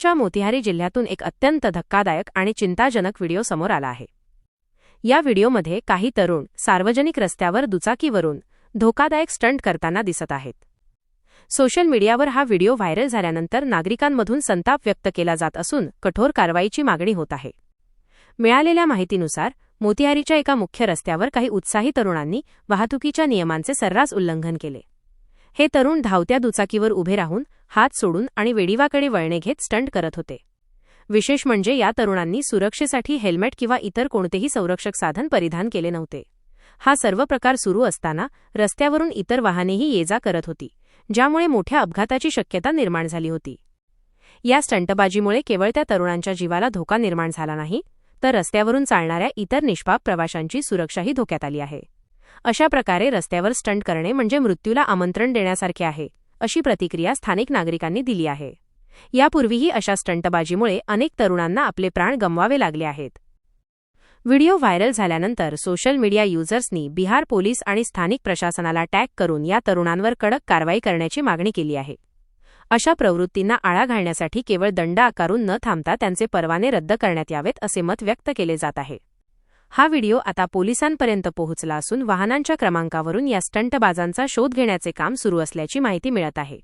च्या मोतिहारी जिल्ह्यातून एक अत्यंत धक्कादायक आणि चिंताजनक व्हिडिओ समोर आला आहे. या व्हिडिओमध्ये काही तरुण सार्वजनिक रस्त्यावर दुचाकीवरून धोकादायक स्टंट करताना दिसत आहेत. सोशल मीडियावर हा व्हिडिओ व्हायरल झाल्यानंतर नागरिकांमधून संताप व्यक्त केला जात असून कठोर कारवाईची मागणी होत आहे. मिळालेल्या माहितीनुसार मोतिहारीच्या एका मुख्य रस्त्यावर काही उत्साही तरुणांनी वाहतुकीच्या नियमांचे सर्रास उल्लंघन केले. हे तरुण धावत्या दुचाकीवर उभे राहून हात सोडून आणि वेडीवाकडे वळणे घेत स्टंट करत होते. विशेष म्हणजे या तरुणांनी सुरक्षेसाठी हेल्मेट किंवा इतर कोणतेही संरक्षक साधन परिधान केले नव्हते. हा सर्व प्रकार सुरू असताना रस्त्यावरून इतर वाहनेही ये जा करत होती ज्यामुळे मोठ्या अपघाताची शक्यता निर्माण झाली होती. या स्टंटबाजीमुळे केवळ त्या तरुणांच्या जीवाला धोका निर्माण झाला नाही तर रस्त्यावरून चालणाऱ्या इतर निष्पाप प्रवाशांची सुरक्षाही धोक्यात आली आहे. अशा प्रकारे रस्त्यावर स्टंट करणे म्हणजे मृत्यूला आमंत्रण देण्यासारखे आहे. अशी प्रतिक्रिया स्थानिक नागरिकांनी दिली आहे. यापूर्वीही अशा स्टंटबाजीमुळे अनेक तरुणांना आपले प्राण गमवावे लागले आहेत. व्हिडिओ व्हायरल झाल्यानंतर सोशल मीडिया युजर्सनी बिहार पोलीस आणि स्थानिक प्रशासनाला टॅग करून या तरुणांवर कडक कारवाई करण्याची मागणी केली आहे. अशा प्रवृत्तींना आळा घालण्यासाठी केवळ दंड आकारून न थांबता त्यांचे परवाने रद्द करण्यात यावेत असे मत व्यक्त केले जात आहे. हा व्हिडिओ आता पोलिसांपर्यंत पोहोचला असून वाहनांच्या क्रमांकावरून या स्टंटबाजांचा शोध घेण्याचे काम सुरू असल्याची माहिती मिळत आहे.